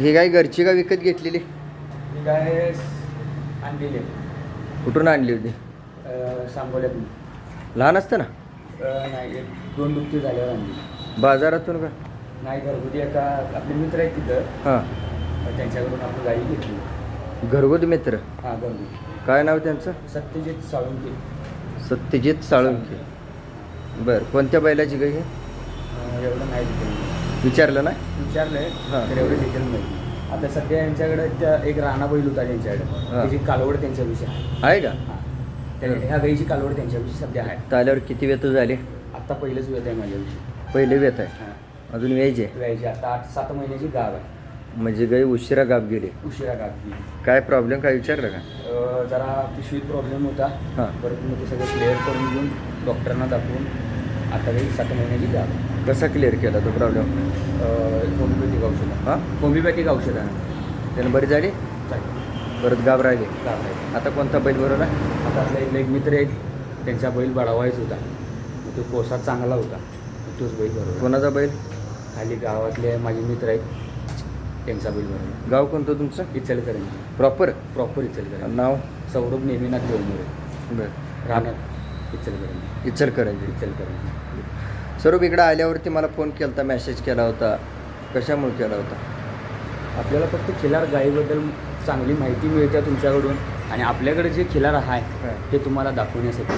ही गाय घरची का विकत घेतलेली? ही गाय आणलेली आहे. कुठून आणली होती? अं, सांगोल्यातून. लहान असतं ना? अं, नाही एक दोन दुपटी झाल्यावर आणली. बाजारातून का? नाही घरगुती एका आपले मित्र आहेत तिथं. हां. त्यांच्याकडून आपण गाई घेतली. घरगुती मित्र? हां घरगुती. काय नाव त्यांचं? सत्यजित साळुंके सत्यजित साळुंके बरं कोणत्या बैलाची गाय आहे अं, एवढं नाही विचारलं ना विचारलंय हां. तर एवढं डिटेल माहिती आता सध्या यांच्याकडे त्या एक राणा बैल होता त्यांच्याकडे. त्याची कालवड त्यांच्याविषयी आहे. आहे का? हां. त्या ह्या गाईची कालवड त्यांच्याविषयी सध्या आहे. ताल्यावर किती वेत झाले? आत्ता पहिलेच वेळ आहे माझ्याविषयी. पहिले वेत आहे. हां. अजून व्यायचे? गायची आता आठ सात महिन्याची गाव आहे. म्हणजे गाय उशिरा गाप गेली. उशिरा गावची काय प्रॉब्लेम काय विचारलं का? अं, जरा पिशवीत प्रॉब्लेम होता. हां. परत मग ते सगळं क्लिअर करून घेऊन डॉक्टरांना दाखवून आता काही सात महिन्याची गाव आहे. कसा क्लिअर केला? तो प्रॉब्लेम होमिओपॅथिक औषध. हां? होमिओपॅथिक औषध आहे. त्यानं बरी झाली? चालेल. परत गाब राहिली गाव आहे आता कोणता बैल बरोबर आता आपला एक एक मित्र आहेत त्यांचा बैल बडावायचा होता. तो कोसा चांगला होता. तोच बैल बरोबर कोणाचा बैल? खाली गावातले माझे मित्र आहेत. त्यांचा बैल बरोबर गाव कोणतं तुमचं? इचलकरंजी. Proper proper Ichalkaranji. नाव? सौरभ नेमिनाथ देवमुरे बरं. राहणार इचलकरंजी. इचलकरंजी. इचलकरंजी. स्वरूप इकडं आल्यावरती मला फोन केला होता मेसेज केला होता. कशामुळे केला होता? आपल्याला फक्त खिलार गायीबद्दल चांगली माहिती मिळते तुमच्याकडून आणि आपल्याकडे जे खिलार आहे हां. ते तुम्हाला दाखवण्यासाठी.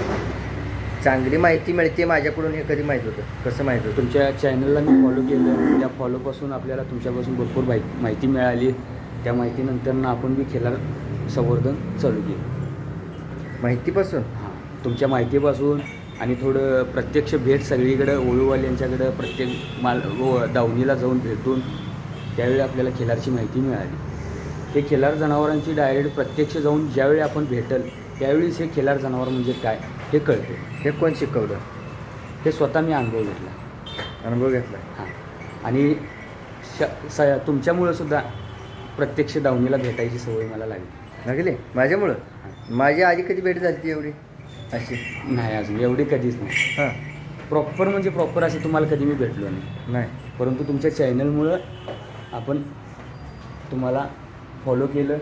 चांगली माहिती मिळते माझ्याकडून हे कधी माहीत होतं? कसं माहीत होतं? तुमच्या चॅनलला मी फॉलो केलं. त्या फॉलोपासून आपल्याला तुमच्यापासून भरपूर माहि माहिती मिळाली. त्या माहितीनंतर आपण बी खिलार संवर्धन चालू केलं. माहितीपासून? हां. तुमच्या माहितीपासून आणि थोडं प्रत्यक्ष भेट सगळीकडं ओळूवाल्यांच्याकडं प्रत्येक माल व दावणीला जाऊन भेटून त्यावेळी आपल्याला खिलारची माहिती मिळाली. हे खिलार जनावरांची डायरेक्ट प्रत्यक्ष जाऊन ज्यावेळी आपण भेटल त्यावेळीच हे खिलार जनावर म्हणजे काय हे कळते. हे कोण शिकवलं? हे स्वतः मी अनुभव घेतला. अनुभव घेतला? हां. आणि श स तुमच्यामुळं सुद्धा प्रत्यक्ष दावणीला भेटायची सवय मला लागली. लागले? माझ्यामुळं? माझी आधी कधी भेट झाली ती एवढी? अशी नाही अजून एवढी कधीच नाही. हां. प्रॉपर म्हणजे प्रॉपर असं तुम्हाला कधी मी भेटलो नाही. नाही. परंतु तुमच्या चॅनलमुळं आपण तुम्हाला फॉलो केलं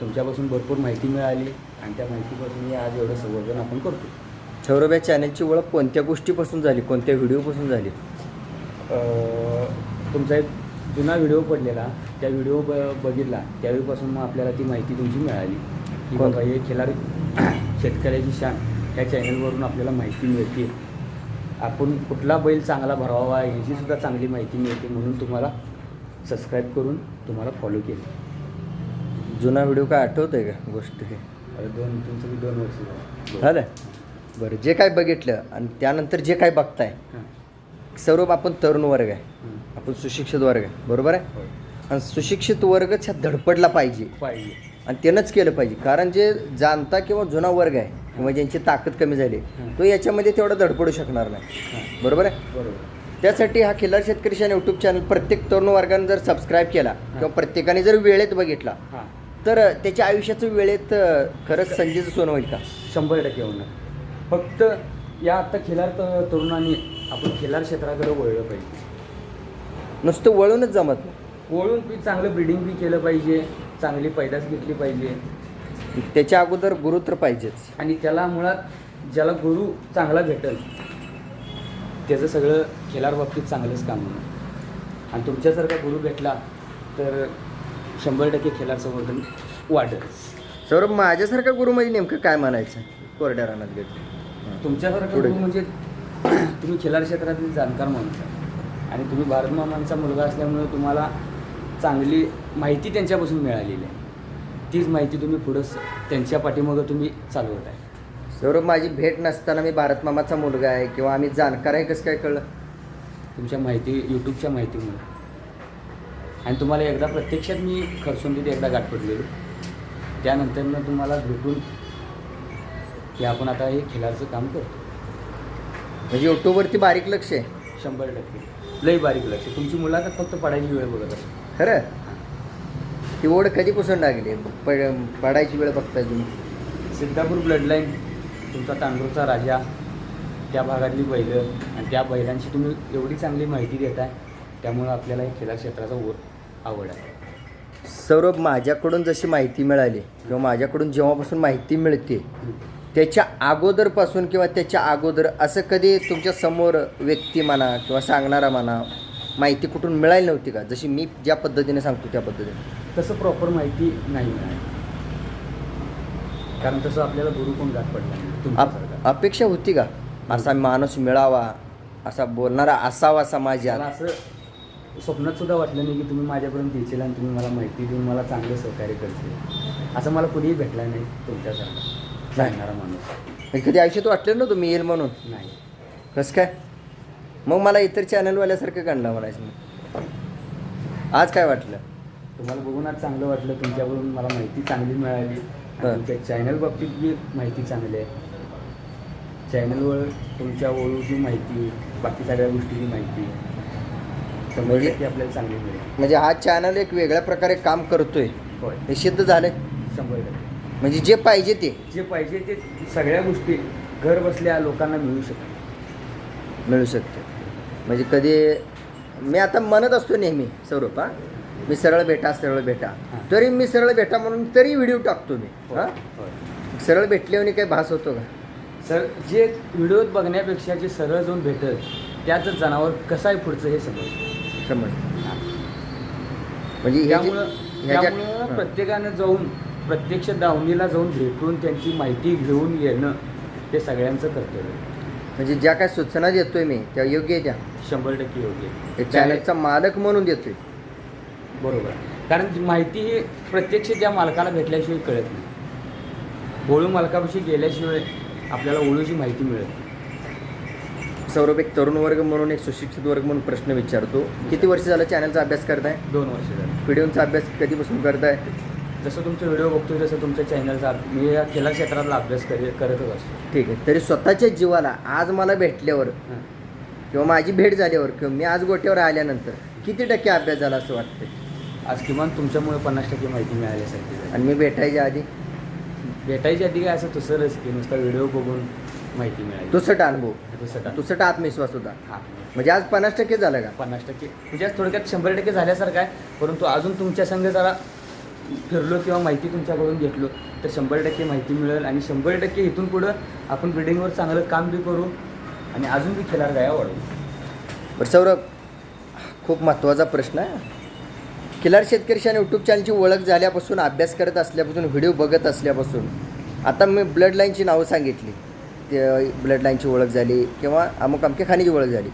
तुमच्यापासून भरपूर माहिती मिळाली आणि त्या माहितीपासून मी आज एवढं संवर्धन आपण करतो. सौरभ या चॅनलची ओळख कोणत्या गोष्टीपासून झाली? कोणत्या व्हिडिओपासून झाली? अं, तुमचा एक जुना व्हिडिओ पडलेला त्या व्हिडिओ ब बघितला. त्यावेळीपासून मग आपल्याला ती माहिती तुमची मिळाली. की कोण? बाबा हे खिलार शेतकऱ्याची शान. या चॅनलवरून आपल्याला माहिती मिळते. आपण कुठला बैल चांगला भरावा ह्याची सुद्धा चांगली माहिती मिळते म्हणून तुम्हाला सबस्क्राईब करून तुम्हाला फॉलो केलं. जुना व्हिडिओ काय आठवत आहे का गोष्ट हे? अरे दोन तुमचं दोन वर्ष झालं. बरं. जे काय बघितलं आणि त्यानंतर जे काय बघताय. सर्व आपण तरुण वर्ग आहे. आपण सुशिक्षित वर्ग आहे. बरोबर आहे. आणि सुशिक्षित वर्गच ह्या धडपडला पाहिजे. पाहिजे. आणि त्यानंच केलं पाहिजे. कारण जे जाणता किंवा जुना वर्ग आहे किंवा ज्यांची ताकद कमी झाली. तो याच्यामध्ये तेवढा धडपडू शकणार नाही. बरोबर आहे? बरोबर. त्यासाठी हा खिल्लार शेतकरी शान यूट्यूब चॅनल प्रत्येक तरुण वर्गाने जर सबस्क्राईब केला किंवा प्रत्येकाने जर वेळेत बघितला तर त्याच्या आयुष्याचं वेळेत खरंच संजयचं सोनं होईल का? शंभर टक्के होणार. फक्त या आता खिलार तरुणांनी आपण खिलार क्षेत्राकडे वळलं पाहिजे. नुसतं वळूनच जमत नाही. वळून बी चांगलं ब्रिडिंग बी केलं पाहिजे चांगली पैदास घेतली पाहिजे. त्याच्या अगोदर गुरु तर पाहिजेच. आणि त्याला मुळात ज्याला गुरु चांगला भेटेल त्याचं सगळं खिलार बाबतीत चांगलंच काम होणार आणि तुमच्यासारखा गुरु भेटला तर शंभर टक्के खिलार संवर्धन वाढेल. सौरभ माझ्यासारखा गुरु म्हणजे नेमकं काय म्हणायचं? कोरड्या रानात गेलं. तुमच्यासारखा. गुरु म्हणजे तुम्ही खिलार क्षेत्रातील जाणकार माणूस. आणि तुम्ही भारत मामांचा मुलगा असल्यामुळे तुम्हाला चांगली माहिती त्यांच्यापासून मिळालेली आहे. तीच माहिती तुम्ही पुढं त्यांच्या पाठीमागं तुम्ही चालवत आहे. सौरभ माझी भेट नसताना मी भारत मामाचा मुलगा आहे किंवा आम्ही जाणकार आहे कसं काय कळलं? तुमच्या माहिती यूट्यूबच्या माहितीमुळे. आणि तुम्हाला एकदा प्रत्यक्षात मी खरसुंदीत एकदा गाठ पडलेलो. त्यानंतरनं तुम्हाला भेटून की आपण आता हे खिलारचं काम करतो. म्हणजे यूट्यूबवरती बारीक लक्ष आहे. शंभर टक्के. लई बारीक लक्ष तुमची मुलाखत फक्त पडायची वेळ बघत असतो. खरं? ती ओढ कधीपासून लागली? पड पडायची वेळ बघताय तुम्ही. सिद्धापूर ब्लडलाईन तुमचा तांडूरचा राजा त्या भागातली बैलं आणि त्या बैलांची तुम्ही एवढी चांगली माहिती देताय त्यामुळं आपल्याला हे खेळा क्षेत्राचा व आवड आहे. सौरभ माझ्याकडून जशी माहिती मिळाली किंवा माझ्याकडून जेव्हापासून माहिती मिळते त्याच्या अगोदरपासून किंवा त्याच्या अगोदर असं कधी तुमच्यासमोर व्यक्ती म्हणा किंवा सांगणारा म्हणा माहिती कुठून मिळाली नव्हती का? जशी मी ज्या पद्धतीने सांगतो त्या पद्धतीने. तसं प्रॉपर माहिती नाही मिळाली. कारण तसं आपल्याला गुरु कोण गाठ पडला नाही? तुमच्यासारखा. अपेक्षा होती का? असा माणूस मिळावा असा बोलणारा असावा मला समाजात असं स्वप्नात सुद्धा वाटलं नाही की तुम्ही माझ्यापर्यंत येशील आणि तुम्ही मला माहिती देऊन मला चांगलं सहकार्य करतील असं मला कुणीही भेटला नाही तुमच्यासारखा सांगणारा माणूस. कधी आयुष्यात वाटलं ना तुम्ही येईल म्हणून? नाही. कसं काय? मग मला इतर चॅनलवाल्यासारखं काढलं म्हणायचं मग. आज काय वाटलं? तुम्हाला बघून आज चांगलं वाटलं. तुमच्याकडून मला माहिती चांगली मिळाली. तुमच्या चॅनल बाबतीत बी माहिती चांगली आहे. चॅनलवर तुमच्या ओळूची माहिती बाकी सगळ्या गोष्टीची माहिती म्हणजे- टक्के आपल्याला चांगली मिळेल. म्हणजे हा चॅनल एक वेगळ्या प्रकारे काम करतोय. होय. हे सिद्ध झालंय? शंभर टक्के. म्हणजे जे पाहिजे ते. जे पाहिजे ते सगळ्या गोष्टी घर बसल्या लोकांना मिळू शकतात. मिळू शकते. म्हणजे कधी मी आता म्हणत असतो नेहमी स्वरूप हा मी सरळ भेटा सरळ भेटा हां. तरी मी सरळ भेटा म्हणून तरी व्हिडिओ टाकतो मी होय. हा होय. सरळ भेटल्याने काही भास होतो का सर जे व्हिडिओत बघण्यापेक्षा जे सरळ जाऊन भेटत त्याच जनावर कसं आहे पुढचं हे समजतं समज म्हणजे हे हां. प्रत्येकानं जाऊन प्रत्यक्ष दावणीला जाऊन भेटून त्यांची माहिती घेऊन येणं ते सगळ्यांचं कर्तव्य. म्हणजे ज्या काय सूचना देतोय मी त्या योग्य त्या शंभर टक्के योग्य हे. चॅनलचा मालक म्हणून देतोय. बरोबर. कारण माहिती ही प्रत्यक्ष त्या मालकाला भेटल्याशिवाय कळत नाही. ओळू मालकापाशी गेल्याशिवाय आपल्याला ओळूची माहिती मिळत. सौरभ एक तरुण वर्ग म्हणून एक सुशिक्षित वर्ग म्हणून प्रश्न विचारतो. किती वर्ष झालं चॅनलचा अभ्यास करताय? दोन वर्ष झाली. व्हिडिओचा अभ्यास कधीपासून करताय? जसं तुमचे व्हिडिओ बघतोय तसं तुमच्या चॅनलचा मी या खेळा क्षेत्रातला अभ्यास कर करतच असतो. ठीक आहे. तरी स्वतःच्या जीवाला आज मला भेटल्यावर. किंवा माझी भेट झाल्यावर किंवा मी आज गोट्यावर आल्यानंतर किती टक्के अभ्यास झाला असं वाटतं आज किमान तुमच्यामुळे पन्नास टक्के माहिती मिळाल्यासारखी झाली. आणि मी भेटायच्या आधी? भेटायच्या आधी काय असं तुसरच की नुसता व्हिडिओ बघून माहिती मिळाली. तुसट अनुभव. तुसट तुसट आत्मविश्वास होता. हां. म्हणजे आज पन्नास टक्के झालं का? पन्नास टक्के. म्हणजे आज थोडक्यात शंभर टक्के झाल्यासारखं आहे परंतु अजून तुमच्या संघ जरा फिरलो किंवा माहिती तुमच्याकडून घेतलो तर शंभर टक्के माहिती मिळेल आणि शंभर टक्के इथून पुढं आपण बिल्डिंगवर चांगलं काम बी करू आणि अजून बी खिलार गाया वाढवू बरं सौरभ खूप महत्त्वाचा प्रश्न आहे. किलार शेतकरी आणि यूट्यूब चॅनलची ओळख झाल्यापासून अभ्यास करत असल्यापासून व्हिडिओ बघत असल्यापासून आता मी ब्लड लाईनची नावं सांगितली. ते ब्लड लाईनची ओळख झाली किंवा अमुक अमक्या खाणीची ओळख झाली.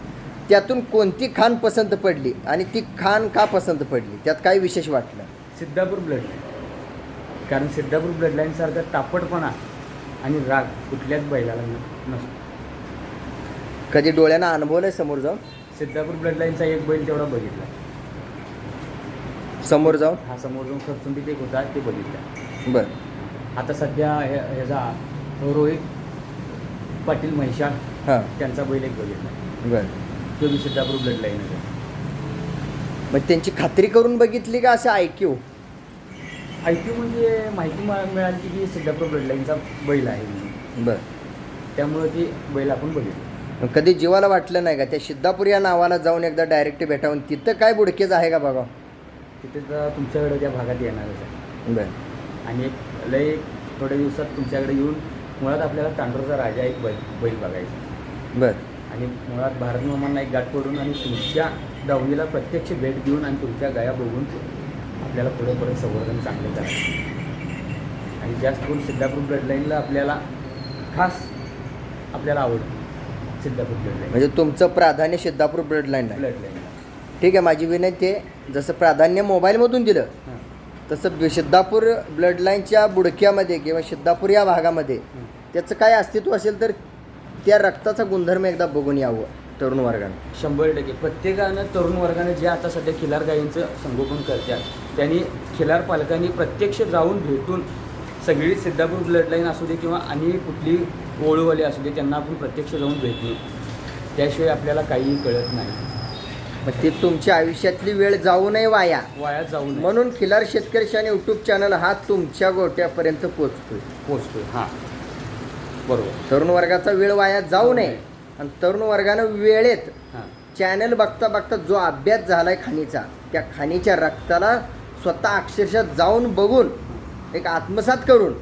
त्यातून कोणती खाण पसंत पडली आणि ती खाण का पसंत पडली? त्यात काय विशेष वाटलं? सिद्धापूर ब्लड लाईन कारण सिद्धापूर ब्लड लाईनसारखा तापटपणा आणि राग कुठल्याच बैलाला न- नसतो. कधी डोळ्यांना अनुभवलं समोर जाऊन? सिद्धापूर ब्लड लाईनचा एक बैल तेवढा बघितला. समोर जाऊन? हा समोर जाऊन खरचुंडीत एक होता ते बघितला. बरं. आता सध्या हे- ह्याचा रोहित पाटील म्हैशाळ हां. त्यांचा बैल एक बघितला. बरं. तो बी सिद्धापूर ब्लड लाईन आहे मग त्यांची खात्री करून बघितली का असं ऐक्यू ऐकू म्हणजे माहिती मिळाली की सिद्धापूर ब्लड लाईनचा बैल आहे म्हणून. बरं. त्यामुळे ती बैल आपण बघितलं. कधी जीवाला वाटलं नाही का? त्या सिद्धापूर या नावाला जाऊन एकदा डायरेक्ट भेटावून तिथं काय बुडकेच आहे का बघा? तिथे तर तुमच्याकडे त्या भागात येणारच आहे बरं. आणि एक लय थोड्या दिवसात तुमच्याकडे येऊन मुळात आपल्याला तांडूरचा राजा एक बैल बैल बघायचा. बरं. आणि मुळात भारत मामांना एक गाठ पडून आणि तुमच्या दावणीला प्रत्यक्ष भेट देऊन आणि तुमच्या गाया बघून आपल्याला पुढे परत संवर्धन चांगलं करायचं. आणि जास्त करून सिद्धापूर ब्लड लाईनला आपल्याला खास आपल्याला आवडतं. सिद्धापूर म्हणजे तुमचं प्राधान्य सिद्धापूर ब्लड लाईन आहे. ब्लड लाईनला ठीक आहे माझी विनंती आहे जसं प्राधान्य मोबाईलमधून दिलं हां. तसं सिद्धापूर ब्लड लाईनच्या बुडक्यामध्ये किंवा सिद्धापूर या भागामध्ये त्याचं काय अस्तित्व असेल तर त्या रक्ताचा गुणधर्म एकदा बघून यावं तरुण वर्गाने. शंभर टक्के. प्रत्येकानं तरुण वर्गाने जे आता सध्या खिलार गायींचं संगोपन करतात त्यांनी खिलार पालकांनी प्रत्यक्ष जाऊन भेटून सगळी सिद्धापूर ब्लड लाईन असू दे किंवा आणि कुठली ओळूवाली असू दे त्यांना आपण प्रत्यक्ष जाऊन भेटू त्याशिवाय आपल्याला काहीही कळत नाही. मग ती तुमच्या आयुष्यातली वेळ जाऊ नये वाया. वाया जाऊ नये. म्हणून खिलार शेतकरी आणि यूट्यूब चॅनल हा तुमच्या गोट्यापर्यंत पोचतोय पोचतोय हां. बरोबर. तरुण वर्गाचा वेळ वाया जाऊ नये. आणि तरुण वर्गानं वेळेत हां. चॅनल बघता बघता जो अभ्यास झालाय खाणीचा त्या खाणीच्या रक्ताला स्वतः अक्षरशः जाऊन बघून एक आत्मसात करून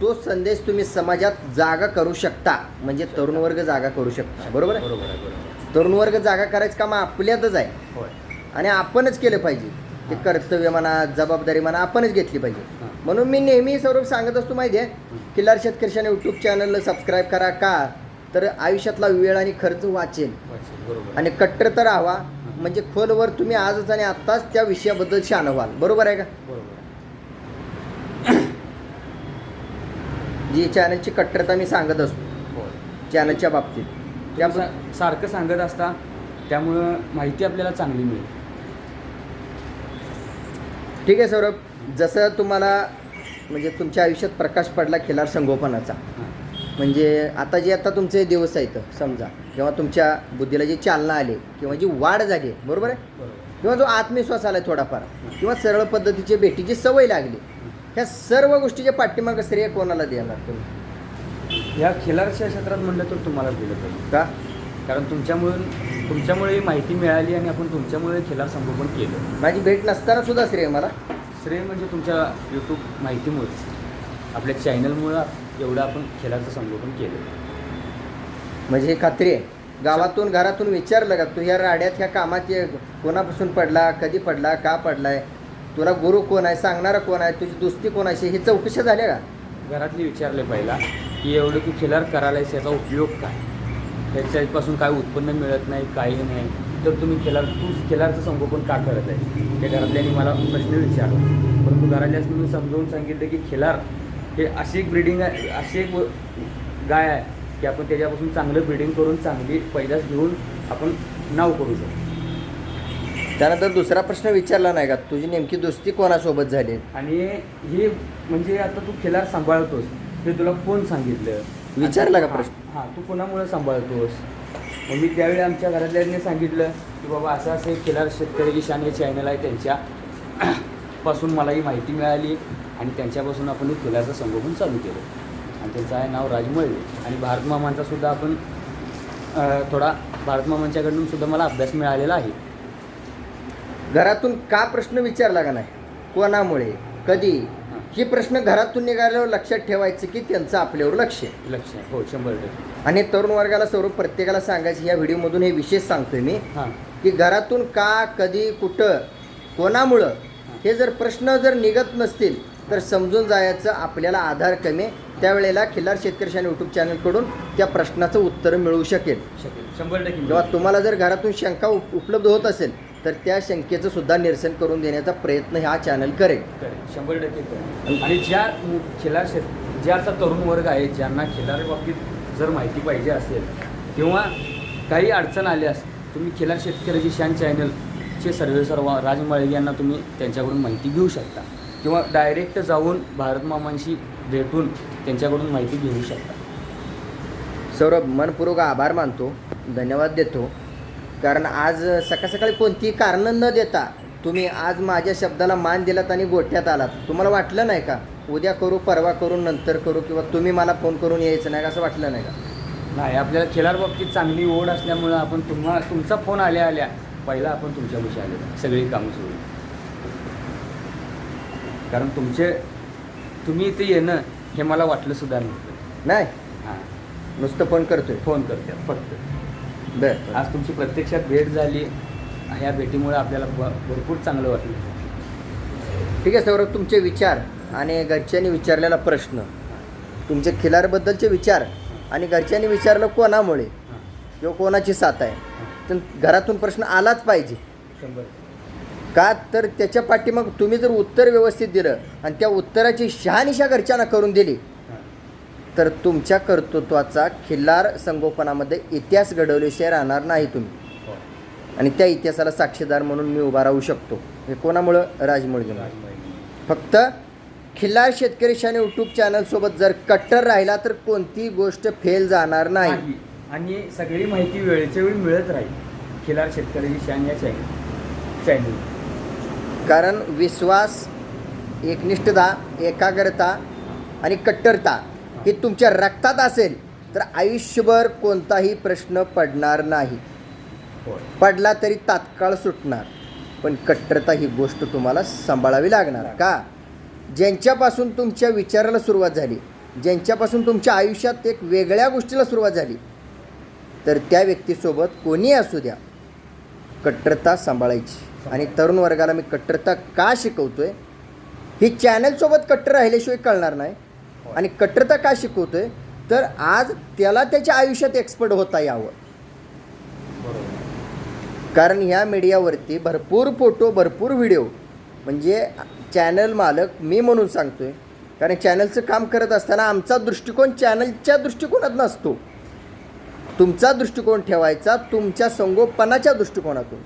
तो संदेश तुम्ही समाजात जागा करू शकता. म्हणजे तरुण वर्ग जागा करू शकता. बरोबर आहे? बरोबर आहे बरोबर तरुण वर्ग जागा करायचं काम आपल्यातच आहे. होय. आणि आपणच केलं पाहिजे. ते कर्तव्य म्हणा जबाबदारी म्हणा आपणच घेतली पाहिजे. हां. म्हणून मी नेहमी सौरभ सांगत असतो माहिती आहे किल्लार शेतकऱ्याने यूट्यूब चॅनलला सबस्क्राईब करा का? तर आयुष्यातला वेळ आणि खर्च वाचेल. वाचेल, बरोबर. आणि कट्टर तर राहावा. म्हणजे खोलवर तुम्ही आजच आणि आत्ताच त्या विषयाबद्दल शान व्हाल. बरोबर आहे का बरोबर जी चॅनलची कट्टरता मी सांगत असतो. चॅनलच्या बाबतीत. त्या सारखं सांगत असता त्यामुळं माहिती आपल्याला चांगली मिळेल. ठीक आहे सौरभ. जसं तुम्हाला म्हणजे तुमच्या आयुष्यात प्रकाश पडला खिलार संगोपनाचा. म्हणजे आता जे आता तुमचे दिवस आहेत समजा किंवा तुमच्या बुद्धीला जी चालना आली किंवा जी वाढ झाली बरोबर आहे? किंवा जो आत्मविश्वास आला थोडाफार किंवा सरळ पद्धतीची भेटीची सवय लागली ह्या सर्व गोष्टीच्या पाठीमागं श्रेय कोणाला देणार तुम्ही? या खिलारच्या क्षेत्रात म्हणलं तर तुम्हालाच दिलं पाहिजे. का? कारण तुमच्यामुळे तुमच्यामुळे ही माहिती मिळाली आणि आपण तुमच्यामुळे खिलार संगोपन केलं. माझी भेट नसताना सुद्धा श्रेय मला. श्रेय म्हणजे तुमच्या यूट्यूब माहितीमुळेच. आपल्या चॅनलमुळं एवढं आपण खिलारचं संगोपन केलं. म्हणजे हे खात्री आहे. गावातून घरातून विचारलं का? तू ह्या राड्यात ह्या कामात ये- कोणापासून पडला? कधी पडला? का पडलाय? तुला गुरु कोण आहे सांगणारा कोण आहे तुझी दोस्ती आहे हे चौकशी झाली का? घरातली विचारले पहिला की एवढं तू खिलार करायलायस याचा उपयोग काय? त्याच्यापासून काय उत्पन्न मिळत नाही काही नाही. तर तुम्ही खिलार तू खिलारचं संगोपन का करत आहे ते घरातल्यांनी मला प्रश्न विचारला. परंतु घरातल्याच मी समजावून सांगितलं की खिलार हे अशी एक ब्रिडिंग आहे अशी एक गाय आहे की आपण त्याच्यापासून चांगलं ब्रिडिंग करून चांगली पैदास घेऊन आपण नाव करू शकतो. त्यानंतर दुसरा प्रश्न विचारला नाही का? तुझी नेमकी दोस्ती कोणासोबत झाली? आणि हे म्हणजे आता तू खिलार सांभाळतोस. हे तुला कोण सांगितलं? विचारला का प्रश्न? हां तू कोणामुळे सांभाळतोस? मग मी त्यावेळी आमच्या घरातल्यांनी सांगितलं की बाबा असं असं एक खिलार शेतकरी किसान हे चॅनल आहे. त्यांच्या पासून मला ही माहिती मिळाली आणि त्यांच्यापासून आपण खिलारचं संगोपन चालू केलं. आणि त्यांचं आहे नाव राजमळे. आणि भारत मामांचा सुद्धा आपण थोडा भारत मामांच्याकडून सुद्धा मला अभ्यास मिळालेला आहे. घरातून का प्रश्न विचारला का नाही? कोणामुळे? कधी? हे प्रश्न घरातून निघाल्यावर लक्षात ठेवायचं की त्यांचं आपल्यावर लक्ष आहे. लक्ष आहे. हो शंभर टक्के. आणि तरुण वर्गाला सर्व प्रत्येकाला सांगायचं या व्हिडिओमधून हे विशेष सांगतोय मी. हां. की घरातून का कधी कुठं कोणामुळं हे जर प्रश्न जर निघत नसतील तर समजून जायचं आपल्याला आधार कमी आहे. त्यावेळेला खिल्लार शेतकरी आणि यूट्यूब चॅनलकडून त्या प्रश्नाचं उत्तर मिळू शकेल. शकेल. शंभर टक्के जेव्हा तुम्हाला जर घरातून शंका उप- उपलब्ध होत असेल तर त्या शंकेचं सुद्धा निरसन करून देण्याचा प्रयत्न हा चॅनल करेल. करेल. शंभर टक्के करेल. आणि ज्या शेत जे आता तरुण वर्ग आहे ज्यांना खिलार बाबतीत जर माहिती पाहिजे असेल किंवा काही अडचण आल्यास तुम्ही खिलार शेतकऱ्याची शान चॅनलचे सर्वे सर्व राजमाळी यांना तुम्ही त्यांच्याकडून माहिती घेऊ शकता. किंवा डायरेक्ट जाऊन भारत मामांशी भेटून त्यांच्याकडून माहिती घेऊ शकता. सौरभ मनपूर्वक आभार मानतो. धन्यवाद देतो. कारण आज सकाळ सकाळी कोणतीही कारणं न देता तुम्ही आज माझ्या शब्दाला मान दिलात आणि गोठ्यात आलात. तुम्हाला वाटलं नाही का? उद्या करू परवा करू नंतर करू किंवा तुम्ही मला फोन करून यायचं नाही का? असं वाटलं नाही का? नाही आपल्याला खिलार बाबतीत चांगली ओढ असल्यामुळं आपण तुम्हा तुमचा फोन आल्या आल्या पहिला आपण तुमच्यापाशी आले सगळी कामं सुरू. कारण तुमचे तुम्ही इथे येणं हे मला वाटलं सुद्धा नव्हतं. नाही. हां. नुसतं फोन करतोय. फोन करते फक्त. बरं. आज तुमची प्रत्यक्षात भेट झाली. ह्या भेटीमुळे आपल्याला भ- भरपूर चांगलं वाटलं. ठीक आहे सौरभ तुमचे विचार आणि घरच्यांनी विचारलेला प्रश्न. तुमचे खिलारबद्दलचे विचार आणि घरच्यांनी विचारलं कोणामुळे? किंवा कोणाची साथ आहे? तर घरातून प्रश्न आलाच पाहिजे. शंभर. का? तर त्याच्या पाठीमाग तुम्ही जर उत्तर व्यवस्थित दिलं आणि त्या उत्तराची शहानिशा घरच्यांना करून दिली तर तुमच्या कर्तृत्वाचा खिल्लार संगोपनामध्ये इतिहास घडवल्याशिवाय राहणार नाही तुम्ही. हो. आणि त्या इतिहासाला साक्षीदार म्हणून मी उभा राहू शकतो. हे कोणामुळं? राजमुळगीमुळे राजमाळी फक्त खिल्लार शेतकरी शाने यूट्यूब चॅनलसोबत जर कट्टर राहिला तर कोणती गोष्ट फेल जाणार नाही. आणि सगळी माहिती वेळेच्या वेळी मिळत राहील. खिलार शेतकऱ्याची शान या चॅनल चॅनल कारण विश्वास एकनिष्ठता एकाग्रता आणि कट्टरता ही तुमच्या रक्तात असेल तर आयुष्यभर कोणताही प्रश्न पडणार नाही. पडला तरी तात्काळ सुटणार पण कट्टरता ही गोष्ट तुम्हाला सांभाळावी लागणार. का? ज्यांच्यापासून तुमच्या विचाराला सुरुवात झाली ज्यांच्यापासून तुमच्या आयुष्यात एक वेगळ्या गोष्टीला सुरुवात झाली तर त्या व्यक्तीसोबत कोणी असू द्या. कट्टरता सांभाळायची. आणि तरुण वर्गाला मी कट्टरता का शिकवतो आहे ही चॅनलसोबत कट्टर राहिल्याशिवाय कळणार नाही. आणि कट्टरता का शिकवतोय? तर आज त्याला त्याच्या आयुष्यात एक्सपर्ट होता यावं. कारण ह्या मीडियावरती भरपूर फोटो भरपूर व्हिडिओ म्हणजे चॅनल मालक मी म्हणून सांगतोय. कारण चॅनलचं काम करत असताना आमचा दृष्टिकोन चॅनलच्या दृष्टिकोनात नसतो. तुमचा दृष्टिकोन ठेवायचा तुमच्या संगोपनाच्या दृष्टिकोनातून.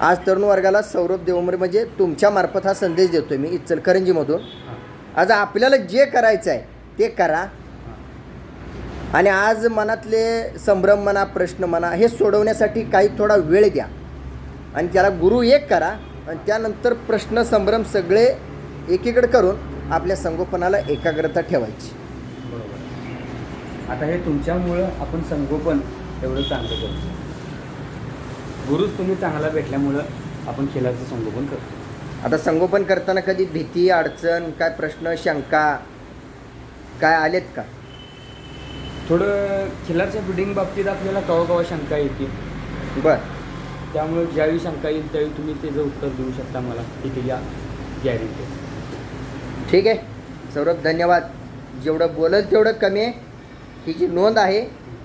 आज तरुण वर्गाला सौरभ देवमरे म्हणजे तुमच्यामार्फत हा संदेश देतोय मी इचलकरंजीमधून. आज आपल्याला जे करायचं आहे ते करा. आणि आज मनातले संभ्रम म्हणा प्रश्न म्हणा हे सोडवण्यासाठी काही थोडा वेळ द्या. आणि त्याला गुरु एक करा आणि त्यानंतर प्रश्न संभ्रम सगळे एकीकडे करून आपल्या संगोपनाला एकाग्रता ठेवायची. बरोबर. आता हे तुमच्यामुळं आपण संगोपन एवढं चांगलं करतो. गुरुच तुम्ही चांगला भेटल्यामुळं आपण खेळाचं संगोपन करतो. आता संगोपन करताना कधी भीती अडचण काय प्रश्न शंका काय आलेत का? थोडं खिलारच्या बिल्डिंग बाबतीत आपल्याला कवा कवा शंका येतील. बर. त्यामुळे ज्यावेळी शंका येईल त्यावेळी तुम्ही त्याचं उत्तर देऊ शकता मला. इथे या गॅरंटी ठीक आहे. सौरभ धन्यवाद. जेवढं बोलल तेवढं कमी आहे. ही जी नोंद आहे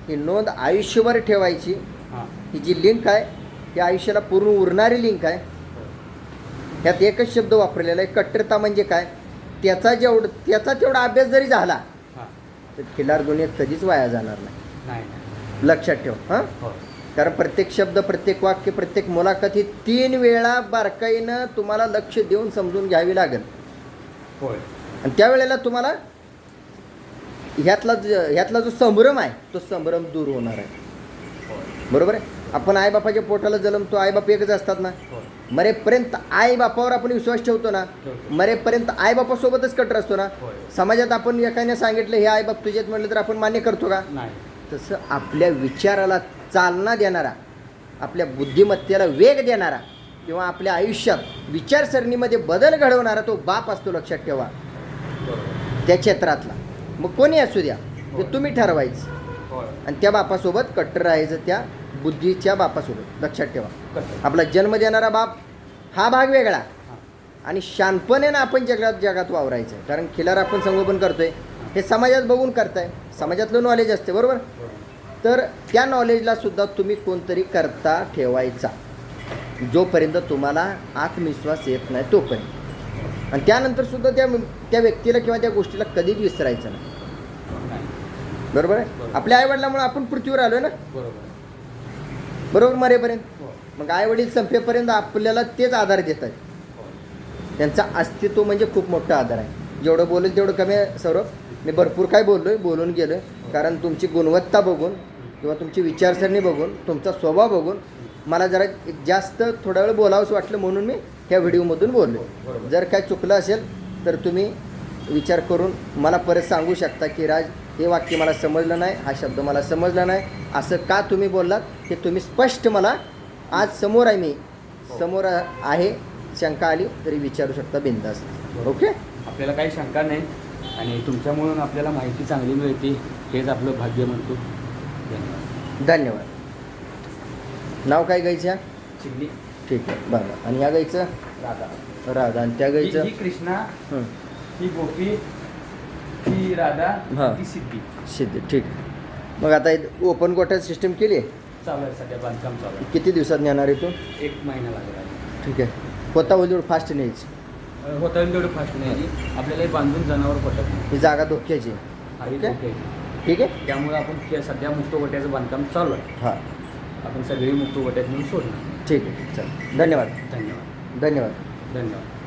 ही नोंद आयुष्यभर ठेवायची. हां. ही जी लिंक आहे ही आयुष्याला पूर्ण उरणारी लिंक आहे. ह्यात एकच शब्द वापरलेला आहे कट्टरता म्हणजे काय? त्याचा जेवढं त्याचा तेवढा अभ्यास जरी झाला तर खिलार दुनियेत कधीच वाया जाणार नाही. लक्षात ठेव हां? हो. कारण प्रत्येक शब्द प्रत्येक वाक्य प्रत्येक मुलाखत ही तीन वेळा बारकाईनं तुम्हाला लक्ष देऊन समजून घ्यावी लागेल. होय. आणि त्यावेळेला तुम्हाला ह्यातला ह्यातला जो संभ्रम आहे तो संभ्रम दूर होणार आहे. बरोबर आहे? आपण आईबापाच्या पोटाला जन्मतो आईबाप एकच असतात ना? मरेपर्यंत आई बापावर आपण विश्वास ठेवतो ना. मरेपर्यंत आई बापासोबतच कटर असतो ना. समाजात आपण एकाने सांगितलं हे आई बाप तुझ्यात म्हटलं तर आपण मान्य करतो का? तसं आपल्या विचाराला चालना देणारा आपल्या बुद्धिमत्तेला वेग देणारा किंवा आपल्या आयुष्यात विचारसरणीमध्ये बदल घडवणारा तो बाप असतो लक्षात ठेवा. त्या क्षेत्रातला. मग कोणी असू द्या ते तुम्ही ठरवायचं. आणि त्या बापासोबत कट्टर राहायचं त्या बुद्धीच्या बापासोबत. लक्षात ठेवा. आपला जन्म देणारा बाप हा भाग वेगळा. हां. आणि शानपणेनं आपण जगात जगात वावरायचं आहे कारण खिलार आपण संगोपन करतोय. हे समाजात बघून करताय. समाजातलं नॉलेज असते बरोबर? तर त्या नॉलेजला सुद्धा तुम्ही कोणतरी करता ठेवायचा. जोपर्यंत तुम्हाला आत्मविश्वास येत नाही तोपर्यंत. आणि त्यानंतर सुद्धा त्या त्या व्यक्तीला किंवा त्या गोष्टीला कधीच विसरायचं नाही. बरोबर आहे. आपल्या आईवडिलामुळे आपण पृथ्वीवर आलो ना? बरोबर. बरोबर? मरेपर्यंत. मग आईवडील संपेपर्यंत आपल्याला तेच आधार देत आहेत. हो त्यांचा अस्तित्व म्हणजे खूप मोठा आधार आहे. जेवढं बोलेल तेवढं कमी आहे सौरभ. मी भरपूर काय बोललोय बोलून गेलोय. कारण तुमची गुणवत्ता बघून किंवा तुमची विचारसरणी बघून तुमचा स्वभाव बघून मला जरा एक जास्त थोडा वेळ बोलावंसं वाटलं म्हणून मी ह्या व्हिडिओमधून बोललो. जर काय चुकलं असेल तर तुम्ही विचार करून मला परत सांगू शकता की राज हे वाक्य मला समजलं नाही हा शब्द मला समजला नाही. असं का तुम्ही बोललात हे तुम्ही स्पष्ट मला आज समोर आहे मी. समोर आहे शंका आली तरी विचारू शकता बिंदास्त ओके? आपल्याला काही शंका नाही आणि तुमच्यामुळून आपल्याला माहिती चांगली मिळते हेच आपलं भाग्य म्हणतो. धन्यवाद. धन्यवाद. नाव काय गायचं? चिल्ली ठीक आहे बरं. आणि ह्या गायचं? राधा. राधा. आणि त्या गायचं? कृष्णा हं, गोपी ही राधा हा. सिद्धी. सिद्धी. ठीक आहे. मग आता ओपन कोट्यात सिस्टम केली? आहे चालू आहे सध्या बांधकाम चालू आहे. किती दिवसात नेणार आहे तू? एक महिना लागला आहे. ठीक आहे. होता होईल तेवढं फास्ट न्यायची. अं, होता येईल तेवढं फास्ट नाही आपल्याला हे बांधून जनावर पटत नाही ही जागा धोक्याची आहे. हा, ठीक आहे. ठीक आहे? त्यामुळे आपण सध्या मुक्त गोट्याचं बांधकाम चालू आहे. हां. आपण सगळी मुक्त गोट्यात नेऊन सोडणार. ठीक आहे चल धन्यवाद. धन्यवाद. धन्यवाद. धन्यवाद.